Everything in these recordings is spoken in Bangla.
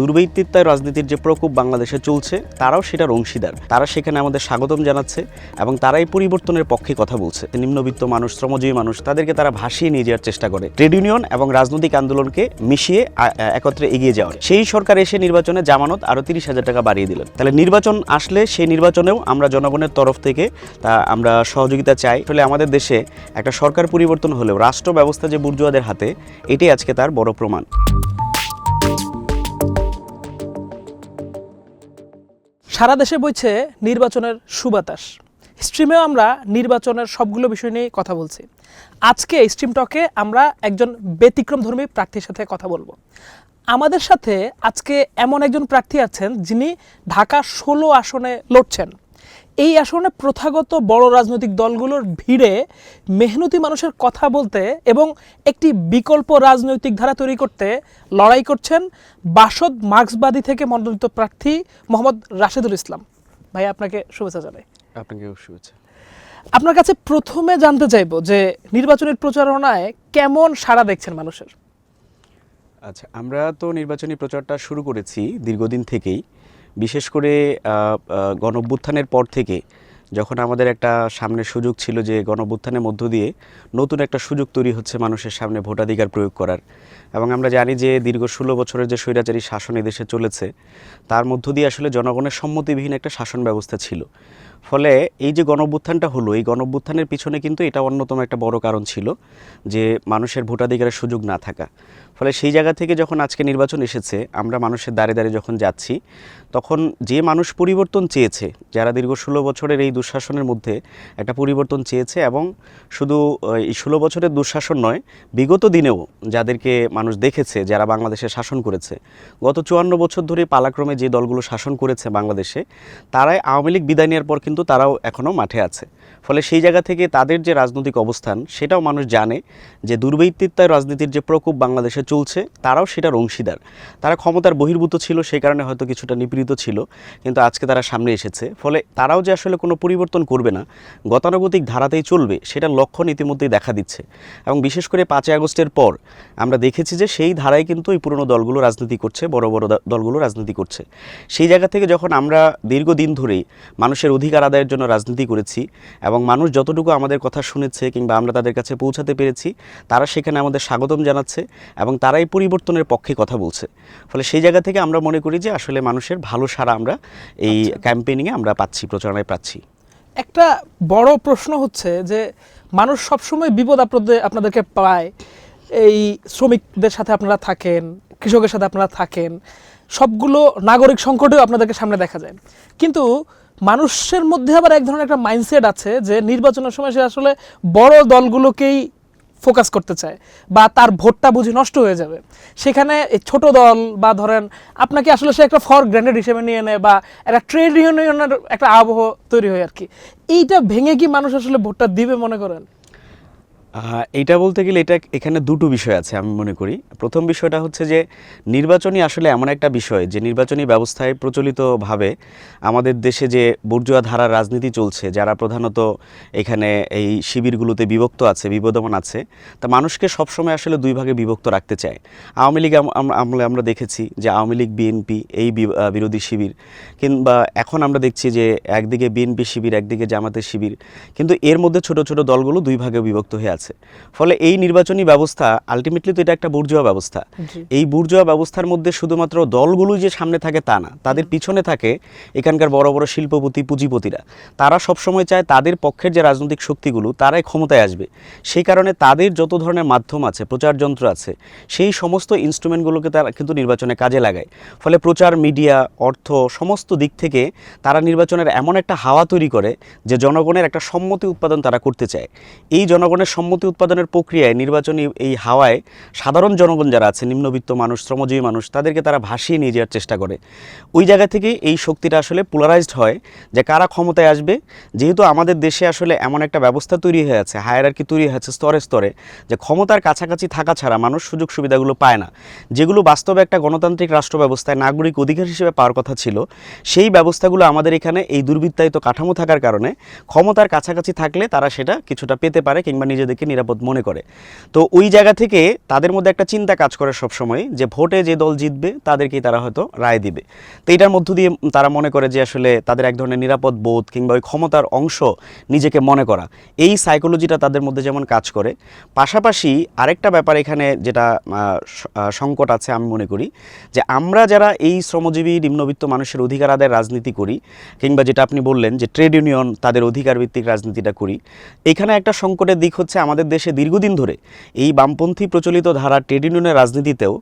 দুর্বৃত্তিত্বায় রাজনীতির যে প্রকোপ বাংলাদেশে চলছে, তারাও সেটার অংশীদার। তারা সেখানে আমাদের স্বাগতম জানাচ্ছে এবং তারা এই পরিবর্তনের পক্ষে কথা বলছে। নিম্নবিত্ত মানুষ, শ্রমজীবী মানুষ, তাদেরকে তারা ভাসিয়ে নিয়ে যাওয়ার চেষ্টা করে। ট্রেড ইউনিয়ন এবং রাজনৈতিক আন্দোলনকে মিশিয়ে একত্রে এগিয়ে যাওয়ার। সেই সরকার এসে নির্বাচনে জামানত আরও তিরিশ হাজার টাকা বাড়িয়ে দিলেন। তাহলে নির্বাচন আসলে সেই নির্বাচনেও আমরা জনগণের তরফ থেকে, তা আমরা সহযোগিতা চাই। আসলে আমাদের দেশে একটা সরকার পরিবর্তন হলেও রাষ্ট্র ব্যবস্থা যে বুর্জুয়াদের হাতে, এটাই আজকে তার বড় প্রমাণ। সারা দেশে বইছে নির্বাচনের সুবাতাস। স্ট্রিমেও আমরা নির্বাচনের সবগুলো বিষয় নিয়ে কথা বলছি। আজকে স্ট্রিম টকে আমরা একজন ব্যতিক্রম ধর্মী প্রার্থীর সাথে কথা বলব। আমাদের সাথে আজকে এমন একজন প্রার্থী আছেন যিনি ঢাকা ষোলো আসনে লড়ছেন। এই আসনে প্রথাগত বড় রাজনৈতিক দলগুলোর ভিড়ে মেহনতি মানুষের কথা বলতে এবং একটি বিকল্প রাজনৈতিক ধারা তৈরি করতে লড়াই করছেন বাসদ মার্ক্সবাদী থেকে মনোনীত প্রার্থী মোহাম্মদ রাশেদুল ইসলাম। ভাই আপনাকে শুভেচ্ছা জানাই। আপনাকে শুভেচ্ছা। আপনার কাছে প্রথমে জানতে চাইব যে নির্বাচনের প্রচারণায় কেমন সাড়া দেখছেন মানুষের? আচ্ছা আমরা তো নির্বাচনী প্রচারটা শুরু করেছি দীর্ঘদিন থেকেই। বিশেষ করে গণভ্যুত্থানের পর থেকে যখন আমাদের একটা সামনে সুযোগ ছিল যে গণ মধ্য দিয়ে নতুন একটা সুযোগ তৈরি হচ্ছে মানুষের সামনে ভোটাধিকার প্রয়োগ করার। এবং আমরা জানি যে দীর্ঘ ষোলো বছরের যে স্বৈরাচারী শাসন এদেশে চলেছে, তার মধ্য দিয়ে আসলে জনগণের সম্মতিবিহীন একটা শাসন ব্যবস্থা ছিল। ফলে এই যে গণঅভ্যুত্থানটা হলো, এই গণঅভ্যুত্থানের পিছনে কিন্তু এটা অন্যতম একটা বড় কারণ ছিল যে মানুষের ভোটাধিকারের সুযোগ না থাকা। ফলে সেই জায়গা থেকে যখন আজকে নির্বাচন এসেছে, আমরা মানুষের দ্বারে দ্বারে যখন যাচ্ছি, তখন যে মানুষ পরিবর্তন চেয়েছে, যারা দীর্ঘ ষোলো বছরের এই দুঃশাসনের মধ্যে একটা পরিবর্তন চেয়েছে এবং শুধু এই ষোলো বছরের দুঃশাসন নয়, বিগত দিনেও যাদেরকে মানুষ দেখেছে, যারা বাংলাদেশে শাসন করেছে, গত চুয়ান্ন বছর ধরে পালাক্রমে যে দলগুলো শাসন করেছে বাংলাদেশে, তারাই আওয়ামী লীগ বিদায় নেওয়ার পর কিন্তু তারাও এখনও মাঠে আছে। ফলে সেই জায়গা থেকে তাদের যে রাজনৈতিক অবস্থান, সেটাও মানুষ জানে যে দুর্বৃত্তিত্বায় রাজনীতির যে প্রকোপ বাংলাদেশে চলছে, তারাও সেটার অংশীদার। তারা ক্ষমতার বহির্ভূত ছিল সেই কারণে হয়তো কিছুটা নিপীড়িত ছিল, কিন্তু আজকে তারা সামনে এসেছে। ফলে তারাও যে আসলে কোনো পরিবর্তন করবে না গতানুগতিক ধারাতেই চলবে সেটার লক্ষণ ইতিমধ্যেই দেখা দিচ্ছে। এবং বিশেষ করে পাঁচই আগস্টের পর আমরা দেখেছি যে সেই ধারায় কিন্তু এই পুরনো দলগুলো রাজনীতি করছে বড় বড় দলগুলো রাজনীতি করছে। সেই জায়গা থেকে যখন আমরা দীর্ঘদিন ধরেই মানুষের অধিকার আদায়ের জন্য রাজনীতি করেছি এবং মানুষ যতটুকু আমাদের কথা শুনেছে কিংবা আমরা তাদের কাছে পৌঁছাতে পেরেছি তারা সেখানে আমাদের স্বাগতম জানাচ্ছে এবং তারা এই পরিবর্তনের পক্ষে কথা বলছে। ফলে সেই জায়গা থেকে আমরা মনে করি যে আসলে মানুষের ভালো সারা আমরা এই ক্যাম্পেইনিংয়ে আমরা পাচ্ছি প্রচারণায় পাচ্ছি। একটা বড় প্রশ্ন হচ্ছে যে মানুষ সবসময় বিপদ আপদে আপনাদেরকে পায়। এই শ্রমিকদের সাথে আপনারা থাকেন, কৃষকের সাথে আপনারা থাকেন, সবগুলো নাগরিক সংকটেও আপনাদেরকে সামনে দেখা যায়। কিন্তু মানুষের মধ্যে আবার এক ধরনের একটা মাইন্ডসেট আছে যে নির্বাচনের সময় সে আসলে বড় দলগুলোকেই ফোকাস করতে চায় বা তার ভোটটা বুঝি নষ্ট হয়ে যাবে। সেখানে ছোট দল বা ধরেন আপনাকে আসলে সে একটা ফর গ্র্যান্ডেড হিসেবে নিয়ে নেয় বা একটা ট্রেড ইউনিয়নের একটা আবহ তৈরি হয় আর কি। এইটা ভেঙে কি মানুষ আসলে ভোটটা দিবে মনে করেন? এইটা বলতে গেলে এটা এখানে দুটো বিষয় আছে আমি মনে করি। প্রথম বিষয়টা হচ্ছে যে নির্বাচনী আসলে এমন একটা বিষয় যে, নির্বাচনী ব্যবস্থায় প্রচলিতভাবে আমাদের দেশে যে বর্জুয়া ধারার রাজনীতি চলছে, যারা প্রধানত এখানে এই শিবিরগুলোতে বিভক্ত আছে, বিবদমান আছে, তা মানুষকে সবসময় আসলে দুই ভাগে বিভক্ত রাখতে চায়। আওয়ামী লীগ আম- আম- আমলে আমরা দেখেছি যে, আওয়ামী লীগ, বিএনপি এই বিরোধী শিবির, কিংবা এখন আমরা দেখছি যে, একদিকে বিএনপি শিবির, একদিকে জামাতের শিবির, কিন্তু এর মধ্যে ছোট ছোট দলগুলো দুই ভাগে বিভক্ত হয়ে আছে। ফলে এই নির্বাচনী ব্যবস্থা আলটিমেটলি তো এটা একটা বুর্জুয়া ব্যবস্থা। এই বুর্জুয়া ব্যবস্থার মধ্যে শুধুমাত্র দলগুলো যে সামনে থাকে তা না তাদের পিছনে থাকে এখানকার বড় বড় শিল্পপতি পুঁজিপতিরা। তারা সবসময় চায় তাদের পক্ষের যে রাজনৈতিক শক্তিগুলো তারাই ক্ষমতায় আসবে। সেই কারণে তাদের যত ধরনের মাধ্যম আছে প্রচার যন্ত্র আছে সেই সমস্ত ইনস্ট্রুমেন্টগুলোকে তারা কিন্তু নির্বাচনে কাজে লাগায়। ফলে প্রচার মিডিয়া অর্থ সমস্ত দিক থেকে তারা নির্বাচনের এমন একটা হাওয়া তৈরি করে যে জনগণের একটা সম্মতি উৎপাদন তারা করতে চায়। এই জনগণের সম্মতি উৎপাদনের প্রক্রিয়ায় নির্বাচনী এই হাওয়ায় সাধারণ জনগণ যারা আছে নিম্নবিত্ত মানুষ, শ্রমজীবী মানুষ, তাদেরকে তারা ভাসিয়ে নিয়ে যাওয়ার চেষ্টা করে। ওই জায়গা থেকে এই শক্তিটা আসলে পোলারাইজড হয় যে কারা ক্ষমতায় আসবে। যেহেতু আমাদের দেশে আসলে এমন একটা ব্যবস্থা তৈরি হয়ে আছে হায়ারার্কি তৈরি হয়েছে স্তরে স্তরে, যে ক্ষমতার কাছাকাছি থাকা ছাড়া মানুষ সুযোগ সুবিধাগুলো পায় না। যেগুলো বাস্তবে একটা গণতান্ত্রিক রাষ্ট্র ব্যবস্থায় নাগরিক অধিকার হিসেবে পাওয়ার কথা ছিল, সেই ব্যবস্থাগুলো আমাদের এখানে এই দুর্বৃত্তায়িত কাঠামো থাকার কারণে ক্ষমতার কাছাকাছি থাকলে তারা সেটা কিছুটা পেতে পারে কিংবা নিজেদেরকে নিরাপদ মনে করে। তো ওই জায়গা থেকে তাদের মধ্যে একটা চিন্তা কাজ করে সবসময় যে ভোটে যে দল জিতবে, তাদেরকেই তারা হয়তো রায় দিবে। তো এটার মধ্য দিয়ে তারা মনে করে যে আসলে তাদের এক ধরনের নিরাপদ বোধ কিংবা ওই ক্ষমতার অংশ নিজেকে মনে করা। এই সাইকোলজিটা তাদের মধ্যে যেমন কাজ করে, পাশাপাশি আরেকটা ব্যাপার এখানে যেটা সংকট আছে আমি মনে করি, যে আমরা যারা এই শ্রমজীবী নিম্নবিত্ত মানুষের অধিকার আদায়ের রাজনীতি করি, কিংবা যেটা আপনি বললেন যে ট্রেড ইউনিয়ন তাদের অধিকার ভিত্তিক রাজনীতিটা করি, এখানে একটা সংকটের দিক হচ্ছে আমাদের দেশে দীর্ঘদিন ধরে এই বামপন্থী প্রচলিত ধারা ট্রেড ইউনিয়নের রাজনীতিতেও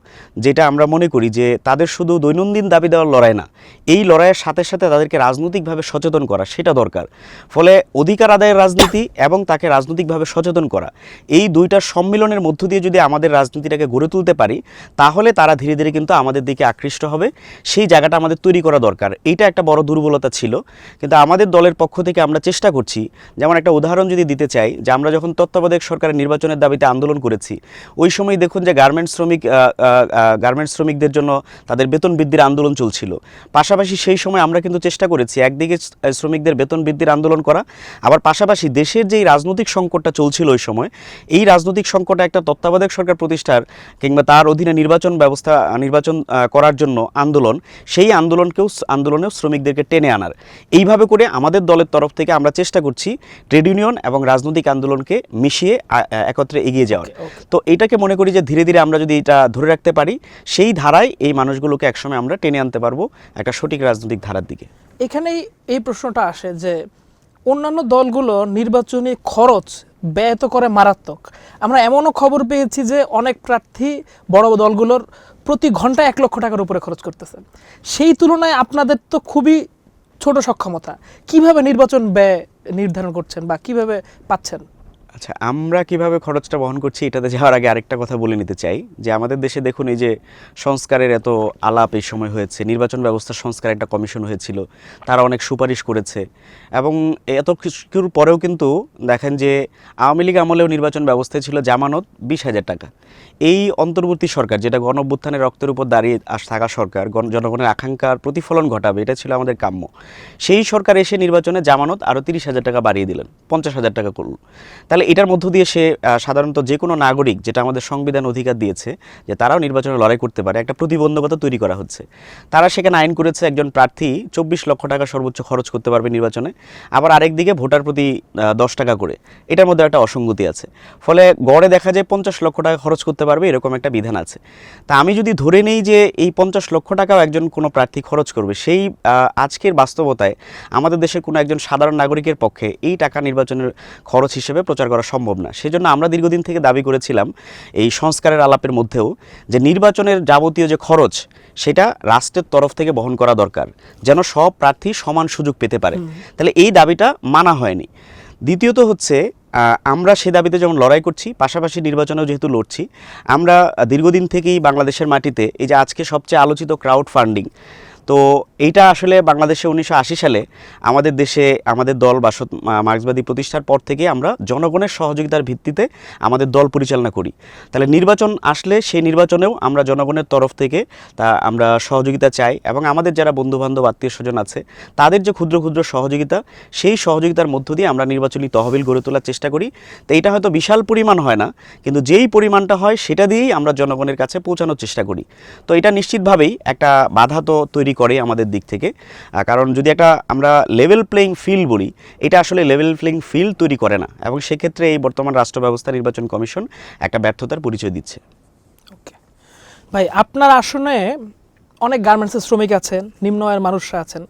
যেটা আমরা মনে করি যে তাদের শুধু দৈনন্দিন দাবি দেওয়ার লড়াই না, এই লড়াইয়ের সাথে সাথে তাদেরকে রাজনৈতিকভাবে সচেতন করা সেটা দরকার। ফলে অধিকার আদায়ের রাজনীতি এবং তাকে রাজনৈতিকভাবে সচেতন করা, এই দুইটার সম্মিলনের মধ্য দিয়ে যদি আমাদের রাজনীতিটাকে গড়ে তুলতে পারি, তাহলে তারা ধীরে ধীরে কিন্তু আমাদের দিকে আকৃষ্ট হবে। সেই জায়গাটা আমাদের তৈরি করা দরকার। এইটা একটা বড় দুর্বলতা ছিল। কিন্তু আমাদের দলের পক্ষ থেকে আমরা চেষ্টা করছি, যেমন একটা উদাহরণ যদি দিতে চাই, যে আমরা যখন তত্ত্বাবধায়ক সরকারের নির্বাচনের দাবিতে আন্দোলন করেছি। ওই সময় দেখুন যে গার্মেন্টস শ্রমিক গার্মেন্টস শ্রমিকদের জন্য তাদের বেতন বৃদ্ধির আন্দোলন চলছিল। পাশাপাশি সেই সময় আমরা কিন্তু চেষ্টা করেছি একদিকে শ্রমিকদের বেতন বৃদ্ধির আন্দোলন করা, আবার পাশাপাশি দেশের যেই রাজনৈতিক সংকটটা চলছিল ওই সময়, এই রাজনৈতিক সংকটে একটা তত্ত্বাবধায়ক সরকার প্রতিষ্ঠার কিংবা তার অধীনে নির্বাচন ব্যবস্থা, নির্বাচন করার জন্য আন্দোলন, সেই আন্দোলনকেও আন্দোলনেও শ্রমিকদেরকে টেনে আনার। এইভাবে করে আমাদের দলের তরফ থেকে আমরা চেষ্টা করছি ট্রেড ইউনিয়ন এবং রাজনৈতিক আন্দোলনকে মিশিয়ে আ, একত্রে এগিয়ে যাওয়ার। তো এটাকে মনে করি যে ধীরে ধীরে আমরা যদি এটা ধরে রাখতে পারি সেই ধারায় এই মানুষগুলোকে একসময় আমরা টেনে আনতে পারব একটা সঠিক রাজনৈতিক ধারার দিকে। এখানেই এই প্রশ্নটা আসে যে অন্যান্য দলগুলো নির্বাচনী খরচ ব্যয় তো করে মারাত্মক। আমরা এমনও খবর পেয়েছি যে অনেক প্রার্থী বড় দলগুলোর প্রতি ঘন্টায় এক লক্ষ টাকার উপরে খরচ করতেছে। সেই তুলনায় আপনাদের তো খুবই ছোট সক্ষমতা। কীভাবে নির্বাচন ব্যয় নির্ধারণ করছেন বা কীভাবে পাচ্ছেন? আচ্ছা আমরা কীভাবে খরচটা বহন করছি এটাতে যাওয়ার আগে আরেকটা কথা বলে নিতে চাই, যে আমাদের দেশে দেখুন এই যে সংস্কারের এত আলাপ এই সময় হয়েছে, নির্বাচন ব্যবস্থা সংস্কার একটা কমিশন হয়েছিল, তারা অনেক সুপারিশ করেছে এবং এত কিছুর পরেও কিন্তু দেখেন যে আওয়ামী লীগ আমলেও নির্বাচন ব্যবস্থায় ছিল জামানত বিশ হাজার টাকা। এই অন্তর্বর্তী সরকার, যেটা গণ অভ্যুত্থানের রক্তের উপর দাঁড়িয়ে আস থাকা সরকার, গণ- জনগণের আকাঙ্ক্ষার প্রতিফলন ঘটাবে, এটা ছিল আমাদের কাম্য। সেই সরকার এসে নির্বাচনে জামানত আরও তিরিশ হাজার টাকা বাড়িয়ে দিলেন, পঞ্চাশ হাজার টাকা করল। তাহলে এটার মধ্য দিয়ে সে সাধারণত যে কোনো নাগরিক যেটা আমাদের সংবিধান অধিকার দিয়েছে, যে তারাও নির্বাচনে লড়াই করতে পারে, একটা প্রতিবন্ধকতা তৈরি করা হচ্ছে। তারা সেখানে আইন করেছে, একজন প্রার্থী চব্বিশ লক্ষ টাকা সর্বোচ্চ খরচ করতে পারবে নির্বাচনে, আবার আরেকদিকে ভোটার প্রতি দশ টাকা করে। এটার মধ্যে একটা অসঙ্গতি আছে। ফলে গড়ে দেখা যায় পঞ্চাশ লক্ষ টাকা খরচ করতে পারবে, এরকম একটা বিধান আছে। তা আমি যদি ধরে নেই যে এই পঞ্চাশ লক্ষ টাকাও একজন কোনো প্রার্থী খরচ করবে, সেই আজকের বাস্তবতায় আমাদের দেশের কোনো একজন সাধারণ নাগরিকের পক্ষে এই টাকা নির্বাচনের খরচ হিসেবে প্রচার করা সম্ভব না। সেজন্য আমরা দীর্ঘদিন থেকে দাবি করেছিলাম এই সংস্কারের আলাপের মধ্যেও যে নির্বাচনের যাবতীয় যে খরচ সেটা রাষ্ট্রের তরফ থেকে বহন করা দরকার যেন সব প্রার্থী সমান সুযোগ পেতে পারে। তাহলে এই দাবিটা মানা হয়নি। দ্বিতীয়ত হচ্ছে আমরা সে দাবিতে যেমন লড়াই করছি পাশাপাশি নির্বাচনেও যেহেতু লড়ছি আমরা দীর্ঘদিন থেকেই বাংলাদেশের মাটিতে এই যে আজকে সবচেয়ে আলোচিত ক্রাউড ফান্ডিং তো এইটা আসলে বাংলাদেশে উনিশশো আশি সালে আমাদের দেশে আমাদের দল মা- মার্ক্সবাদী প্রতিষ্ঠার পর থেকে আমরা জনগণের সহযোগিতার ভিত্তিতে আমাদের দল পরিচালনা করি। তাহলে নির্বাচন আসলে সেই নির্বাচনেও আমরা জনগণের তরফ থেকে তা আমরা সহযোগিতা চাই এবং আমাদের যারা বন্ধুবান্ধব আত্মীয় স্বজন আছে, তাদের যে ক্ষুদ্র ক্ষুদ্র সহযোগিতা, সেই সহযোগিতার মধ্য দিয়ে আমরা নির্বাচনী তহবিল গড়ে তোলার চেষ্টা করি। তো এটা হয়তো বিশাল পরিমাণ হয় না, কিন্তু যেই পরিমাণটা হয় সেটা দিয়েই আমরা জনগণের কাছে পৌঁছানোর চেষ্টা করি। তো এটা নিশ্চিতভাবেই একটা বাধা তো তৈরি করে আমাদের দিক থেকে। কারণ যদি একটা আমরা লেভেল প্লেইং ফিল্ড বলি, এটা আসলে লেভেল প্লেইং ফিল্ড তৈরি করে না এবং সেক্ষেত্রে এই বর্তমান রাষ্ট্র ব্যবস্থা, নির্বাচন কমিশন একটা ব্যর্থতার পরিচয় দিচ্ছে। ভাই, আপনার আসনে অনেক গার্মেন্টসের শ্রমিক আছেন, নিম্ন আয়ের মানুষরা আছেন।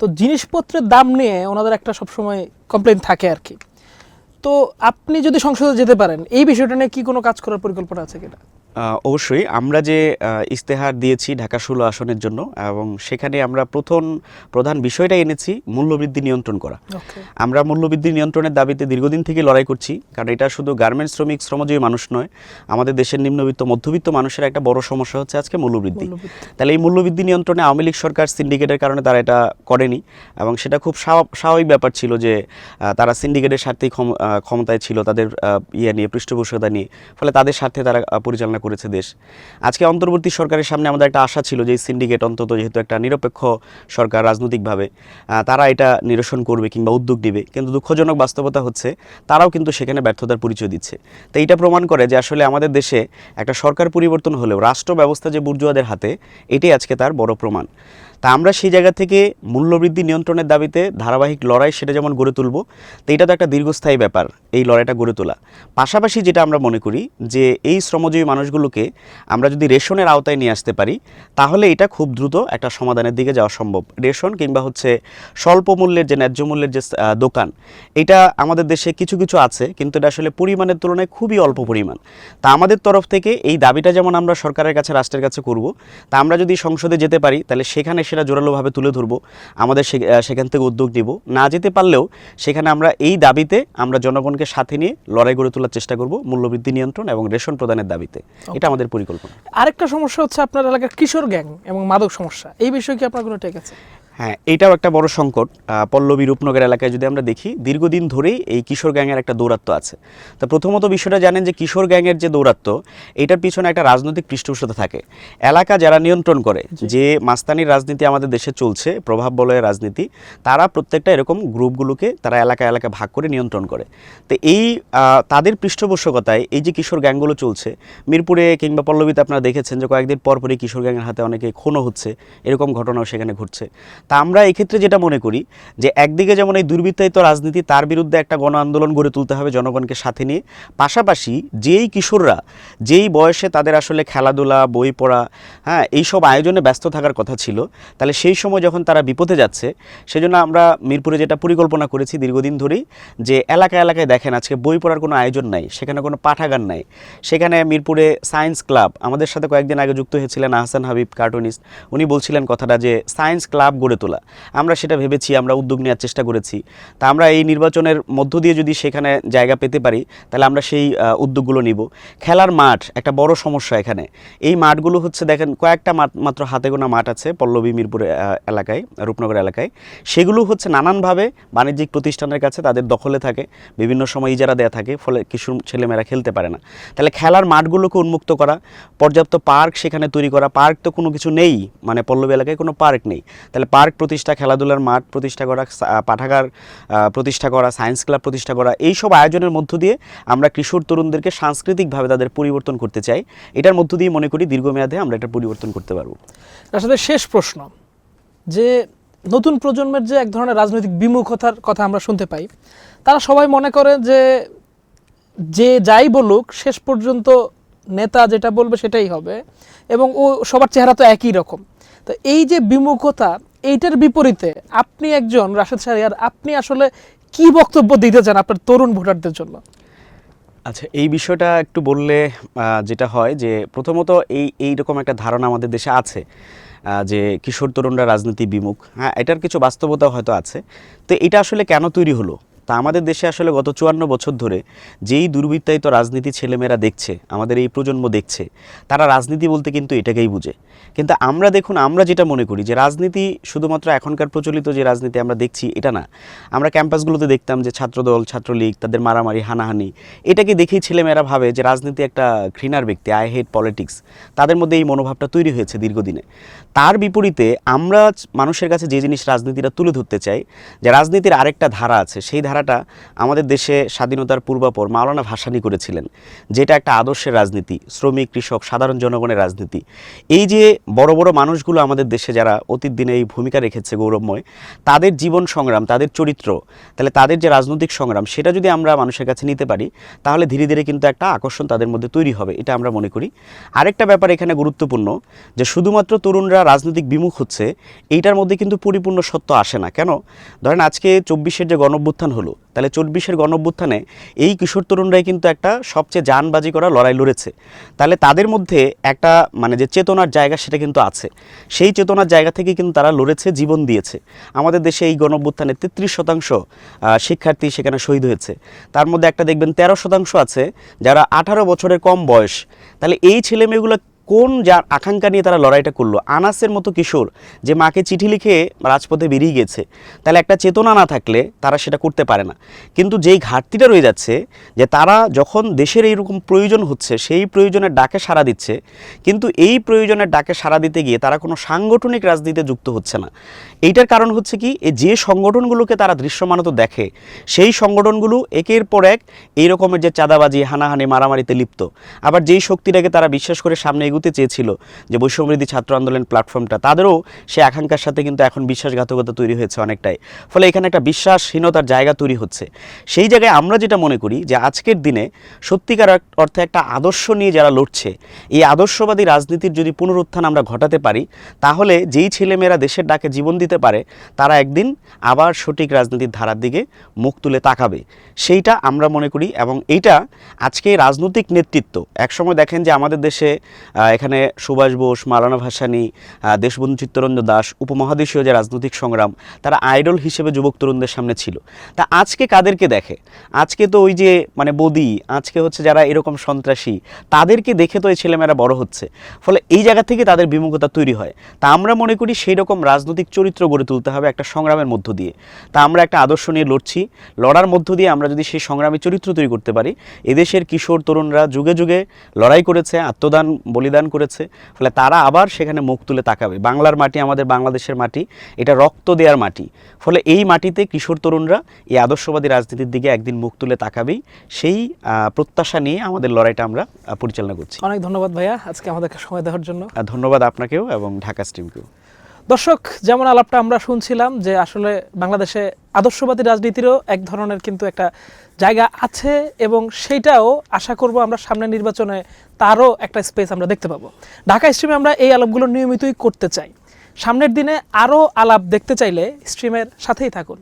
তো জিনিসপত্রের দাম নিয়ে ওনাদের একটা সবসময় কমপ্লেন থাকে আর কি। তো আপনি যদি সংসদে যেতে পারেন, এই বিষয়টা নিয়ে কি কোনো কাজ করার পরিকল্পনা আছে কিনা? অবশ্যই আমরা যে ইস্তেহার দিয়েছি ঢাকা ষোলো আসনের জন্য এবং সেখানে আমরা প্রথম প্রধান বিষয়টা এনেছি মূল্যবৃদ্ধি নিয়ন্ত্রণ করা। আমরা মূল্যবৃদ্ধি নিয়ন্ত্রণের দাবিতে দীর্ঘদিন থেকে লড়াই করছি কারণ এটা শুধু গার্মেন্টস শ্রমিক শ্রমজীবী মানুষ নয় আমাদের দেশের নিম্নবিত্ত মধ্যবিত্ত মানুষের একটা বড় সমস্যা হচ্ছে আজকে মূল্যবৃদ্ধি। তাহলে এই মূল্যবৃদ্ধি নিয়ন্ত্রণে আওয়ামী লীগ সরকার সিন্ডিকেটের কারণে তারা এটা করেনি এবং সেটা খুব স্বাভা- স্বাভাবিক ব্যাপার ছিল যে তারা সিন্ডিকেটের স্বার্থেই ক্ষমতায় ছিল তাদের ইয়ে নিয়ে পৃষ্ঠপোষকতা নিয়ে। ফলে তাদের স্বার্থে তারা পরিচালনা পরিচালনা করেছে দেশ। আজকে অন্তর্বর্তী সরকারের সামনে আমাদের একটা আশা ছিল যে সিন্ডিকেট অন্তত যেহেতু একটা নিরপেক্ষ সরকার রাজনৈতিকভাবে তারা এটা নিরসন করবে কিংবা উদ্যোগ নেবে। কিন্তু দুঃখজনক বাস্তবতা হচ্ছে, তারাও কিন্তু সেখানে ব্যর্থতার পরিচয় দিচ্ছে। তো এইটা প্রমাণ করে যে আসলে আমাদের দেশে একটা সরকার পরিবর্তন হলেও, রাষ্ট্র ব্যবস্থা যে বুর্জুয়াদের হাতে, এটাই আজকে তার বড় প্রমাণ। তা আমরা সেই জায়গা থেকে মূল্যবৃদ্ধি নিয়ন্ত্রণের দাবিতে ধারাবাহিক লড়াই সেটা যেমন গড়ে তুলব তো এটা তো একটা দীর্ঘস্থায়ী ব্যাপার, এই লড়াইটা গড়ে তোলা। পাশাপাশি যেটা আমরা মনে করি যে এই শ্রমজীবী মানুষগুলোকে আমরা যদি রেশনের আওতায় নিয়ে আসতে পারি, তাহলে এটা খুব দ্রুত একটা সমাধানের দিকে যাওয়া সম্ভব। রেশন কিংবা হচ্ছে স্বল্প মূল্যের যে ন্যায্য মূল্যের যে দোকান, এটা আমাদের দেশে কিছু কিছু আছে, কিন্তু এটা আসলে পরিমাণের তুলনায় খুবই অল্প পরিমাণ। তা আমাদের তরফ থেকে এই দাবিটা যেমন আমরা সরকারের কাছে, রাষ্ট্রের কাছে করব, তা আমরা যদি সংসদে যেতে পারি, তাহলে সেখানে সেটা জোরালোভাবে তুলে ধরবো আমাদের সেখান থেকে উদ্যোগ নিব। না যেতে পারলেও সেখানে আমরা এই দাবিতে আমরা জনগণকে সাথে নিয়ে লড়াই গড়ে তোলার চেষ্টা করব মূল্যবৃদ্ধি নিয়ন্ত্রণ এবং রেশন প্রদানের দাবিতে। এটা আমাদের পরিকল্পনা। আরেকটা সমস্যা হচ্ছে আপনার এলাকার কিশোর গ্যাং এবং মাদক সমস্যা। এই বিষয়ে কি আপনার কোনো টেক আছে? হ্যাঁ এটাও একটা বড় সংকট। পল্লবী রূপনগর এলাকায় যদি আমরা দেখি দীর্ঘদিন ধরেই এই কিশোর গ্যাংয়ের একটা দৌরাত্ম্য আছে। তো প্রথমত বিষয়টা জানেন যে কিশোর গ্যাংয়ের যে দৌরাত্ম্য এটার পিছনে একটা রাজনৈতিক পৃষ্ঠপোষকতা থাকে। এলাকা যারা নিয়ন্ত্রণ করে যে মাস্তানির রাজনীতি আমাদের দেশে চলছে প্রভাব বলয়ের রাজনীতি তারা প্রত্যেকটা এরকম গ্রুপগুলোকে তারা এলাকা এলাকা ভাগ করে নিয়ন্ত্রণ করে। তো এই তাদের পৃষ্ঠপোষকতায় এই যে কিশোর গ্যাংগুলো চলছে মিরপুরে কিংবা পল্লবীতে আপনারা দেখেছেন যে কয়েকদিন পরপরই কিশোর গ্যাংয়ের হাতে অনেকে খুনও হচ্ছে এরকম ঘটনাও সেখানে ঘটছে। তা আমরা এক্ষেত্রে যেটা মনে করি, যে একদিকে যেমন এই দুর্বৃত্তায়িত রাজনীতি, তার বিরুদ্ধে একটা গণ আন্দোলন গড়ে তুলতে হবে জনগণকে সাথে নিয়ে। পাশাপাশি যেই কিশোররা, যেই বয়সে তাদের আসলে খেলাধুলা, বই পড়া হ্যাঁ এইসব আয়োজনে ব্যস্ত থাকার কথা ছিল, তাহলে সেই সময় যখন তারা বিপদে যাচ্ছে, সেজন্য আমরা মিরপুরে যেটা পরিকল্পনা করেছি দীর্ঘদিন ধরেই, যে এলাকা এলাকায় দেখেন আজকে বই পড়ার কোনো আয়োজন নাই, সেখানে কোনো পাঠাগার নাই। সেখানে মিরপুরে সায়েন্স ক্লাব, আমাদের সাথে কয়েকদিন আগে যুক্ত হয়েছিলেন আহসান হাবিব কার্টুনিস্ট, উনি বলছিলেন কথাটা যে সায়েন্স ক্লাব গড়ে তোলা। আমরা সেটা ভেবেছি, আমরা উদ্যোগ নেওয়ার চেষ্টা করেছি। তা আমরা এই নির্বাচনের মধ্য দিয়ে যদি সেখানে জায়গা পেতে পারি, তাহলে আমরা সেই উদ্যোগগুলো নিব। খেলার মাঠ একটা বড় সমস্যা এখানে। এই মাঠগুলো হচ্ছে দেখেন, কয়েকটা মাঠ, মাত্র হাতে গোনা মাঠ আছে পল্লবী মিরপুর এলাকায়, রূপনগর এলাকায়। সেগুলো হচ্ছে নানানভাবে বাণিজ্যিক প্রতিষ্ঠানের কাছে তাদের দখলে থাকে, বিভিন্ন সময় ইজারা দেওয়া থাকে, ফলে কিছু ছেলেমেয়েরা খেলতে পারে না। তাহলে খেলার মাঠগুলোকে উন্মুক্ত করা, পর্যাপ্ত পার্ক সেখানে তৈরি করা, পার্ক তো কোনো কিছু নেই মানে পল্লবী এলাকায় কোনো পার্ক নেই। তাহলে পার্ক প্রতিষ্ঠা, খেলাধুলার মাঠ প্রতিষ্ঠা করা পাঠাগার প্রতিষ্ঠা করা, সায়েন্স ক্লাব প্রতিষ্ঠা করা, এই সব আয়োজনের মধ্য দিয়ে আমরা কিশোর তরুণদেরকে সাংস্কৃতিকভাবে তাদের পরিবর্তন করতে চাই। এটার মধ্য দিয়ে মনে করি দীর্ঘমেয়াদে আমরা এটা পরিবর্তন করতে পারব। সাথে শেষ প্রশ্ন, যে নতুন প্রজন্মের যে এক ধরনের রাজনৈতিক বিমুখতার কথা আমরা শুনতে পাই, তারা সবাই মনে করে যে যে যাই বলুক, শেষ পর্যন্ত নেতা যেটা বলবে সেটাই হবে এবং ও সবার চেহারা তো একই রকম। তো এই যে বিমুখতা এইটার বিপরীতে আপনি একজন রাশেদ সারিয়ার আপনি আসলে কি বক্তব্য দিতে চান আপনার তরুণ ভোটারদের জন্য? আচ্ছা এই বিষয়টা একটু বললে যেটা হয় যে প্রথমত এই এইরকম একটা ধারণা আমাদের দেশে আছে যে কিশোর তরুণরা রাজনীতি বিমুখ। হ্যাঁ এটার কিছু বাস্তবতা হয়তো আছে। তো এটা আসলে কেন তৈরি হলো? তা আমাদের দেশে আসলে গত চুয়ান্ন বছর ধরে যেই দুর্বৃত্তায়িত রাজনীতি ছেলেমেয়েরা দেখছে, আমাদের এই প্রজন্ম দেখছে, তারা রাজনীতি বলতে কিন্তু এটাকেই বুঝে। কিন্তু আমরা দেখুন, আমরা যেটা মনে করি যে রাজনীতি শুধুমাত্র এখনকার প্রচলিত যে রাজনীতি আমরা দেখছি এটা না। আমরা ক্যাম্পাসগুলোতে দেখতাম যে ছাত্রদল, ছাত্রলীগ, তাদের মারামারি, হানাহানি, এটাকে দেখেই ছেলেমেয়েরা ভাবে যে রাজনীতি একটা ঘৃণার ব্যক্তি, আই হেট পলিটিক্স। তাদের মধ্যে এই মনোভাবটা তৈরি হয়েছে দীর্ঘদিনে। তার বিপরীতে আমরা মানুষের কাছে যে জিনিস রাজনীতিটা তুলে ধরতে চাই, যে রাজনীতির আরেকটা ধারা আছে, সেই ধারাটা আমাদের দেশে স্বাধীনতার পূর্বাপর মাওলানা ভাসানী করেছিলেন, যেটা একটা আদর্শের রাজনীতি, শ্রমিক, কৃষক, সাধারণ জনগণের রাজনীতি। এই যে বড় বড় মানুষগুলো আমাদের দেশে যারা অতীত দিনে এই ভূমিকা রেখেছে গৌরবময়, তাদের জীবন সংগ্রাম, তাদের চরিত্র, তাহলে তাদের যে রাজনৈতিক সংগ্রাম, সেটা যদি আমরা মানুষের কাছে নিতে পারি, তাহলে ধীরে ধীরে কিন্তু একটা আকর্ষণ তাদের মধ্যে তৈরি হবে, এটা আমরা মনে করি। আরেকটা ব্যাপার এখানে গুরুত্বপূর্ণ, যে শুধুমাত্র তরুণরা রাজনৈতিক বিমুখ হচ্ছে, এইটার মধ্যে কিন্তু পরিপূর্ণ সত্য আসে না। কেন? ধরেন আজকে চব্বিশের যে গণঅভ্যুত্থান হলো তাহলে চব্বিশের গণঅভ্যুত্থানে এই কিশোর তরুণরাই কিন্তু একটা সবচেয়ে জানবাজি করা লড়াই লড়েছে। তাহলে তাদের মধ্যে একটা মানে যে চেতনার জায়গা সেটা কিন্তু আছে। সেই চেতনার জায়গা থেকে কিন্তু তারা লড়েছে, জীবন দিয়েছে। আমাদের দেশে এই গণঅভ্যুত্থানে তেত্রিশ শতাংশ শিক্ষার্থী সেখানে শহীদ হয়েছে। তার মধ্যে একটা দেখবেন তেরো শতাংশ আছে যারা আঠারো বছরের কম বয়স। তাহলে এই ছেলেমেয়েগুলো কোন যার আকাঙ্ক্ষা নিয়ে তারা লড়াইটা করল? আনাসের মতো কিশোর যে মাকে চিঠি লিখে রাজপথে বেরিয়ে গেছে, তাহলে একটা চেতনা না থাকলে তারা সেটা করতে পারে না। কিন্তু যেই ঘাটতিটা রয়ে যাচ্ছে, যে তারা যখন দেশের এইরকম প্রয়োজন হচ্ছে, সেই প্রয়োজনের ডাকে সাড়া দিচ্ছে, কিন্তু এই প্রয়োজনের ডাকে সাড়া দিতে গিয়ে তারা কোনো সাংগঠনিক রাজনীতিতে যুক্ত হচ্ছে না। এইটার কারণ হচ্ছে কি যে সংগঠনগুলোকে তারা দৃশ্যমানত দেখে, সেই সংগঠনগুলো একের পর এক এই রকমের যে চাঁদাবাজি, হানাহানি, মারামারিতে লিপ্ত। আবার যেই শক্তিটাকে তারা বিশ্বাস করে সামনে এগুতে চেয়েছিল যে বৈষম্যবৃদ্ধি ছাত্র আন্দোলন প্ল্যাটফর্মটা তাদেরও সে আকাঙ্ক্ষার সাথে কিন্তু এখন বিশ্বাসঘাতকতা তৈরি হয়েছে অনেকটাই। ফলে এখানে একটা বিশ্বাসহীনতার জায়গা তৈরি হচ্ছে। সেই জায়গায় আমরা যেটা মনে করি যে আজকের দিনে সত্যিকার অর্থে একটা আদর্শ নিয়ে যারা লড়ছে, এই আদর্শবাদী রাজনীতির যদি পুনরুত্থান আমরা ঘটাতে পারি, তাহলে যেই ছেলেমেয়েরা দেশের ডাকে জীবন দিতে পারে, তারা একদিন আবার সঠিক রাজনীতির ধারার দিকে মুখ তুলে তাকাবে। সেইটা আমরা মনে করি এবং এইটা আজকে রাজনৈতিক নেতৃত্ব, একসময় দেখেন যে আমাদের দেশে এখানে সুভাষ বোস, মালানা ভাসানী দেশবন্ধু চিত্তরঞ্জন দাস, উপমহাদেশীয় যে রাজনৈতিক সংগ্রাম, তারা আইডল হিসেবে যুবক তরুণদের সামনে ছিল। তা আজকে কাদেরকে দেখে? আজকে তো ওই যে মানে বদি, আজকে হচ্ছে যারা এরকম সন্ত্রাসী, তাদেরকে দেখে তো এই ছেলেমেয়েরা বড় হচ্ছে। ফলে এই জায়গা থেকে তাদের বিমুখতা তৈরি হয়। তা আমরা মনে করি সেই রকম রাজনৈতিক চরিত্র গড়ে তুলতে হবে একটা সংগ্রামের মধ্য দিয়ে। তা আমরা একটা আদর্শ নিয়ে লড়ছি। লড়ার মধ্য দিয়ে আমরা যদি সেই সংগ্রামী চরিত্র তৈরি করতে পারি, এদেশের কিশোর তরুণরা যুগে যুগে লড়াই করেছে, আত্মদান, বলিদান করেছে ফলে তারা আবার সেখানে মুখ তুলে তাকাবে। বাংলার মাটি আমাদের বাংলাদেশের মাটি এটা রক্ত দেওয়ার মাটি। ফলে এই মাটিতে কিশোর তরুণরা এই আদর্শবাদী রাজনীতির দিকে একদিন মুখ তুলে তাকাবেই সেই প্রত্যাশা নিয়ে আমাদের লড়াইটা আমরা পরিচালনা করছি। অনেক ধন্যবাদ ভাইয়া আজকে আমাদের সময় দেওয়ার জন্য। ধন্যবাদ আপনাকেও এবং ঢাকা স্ট্রিমকেও। দর্শক, যেমন আলাপটা আমরা শুনছিলাম যে আসলে বাংলাদেশে আদর্শবাদী রাজনীতিরও এক ধরনের কিন্তু একটা জায়গা আছে এবং সেইটাও আশা করব আমরা সামনে নির্বাচনে তারও একটা স্পেস আমরা দেখতে পাবো। ঢাকা স্ট্রিমে আমরা এই আলাপগুলো নিয়মিতই করতে চাই। সামনের দিনে আরও আলাপ দেখতে চাইলে স্ট্রিমের সাথেই থাকুন।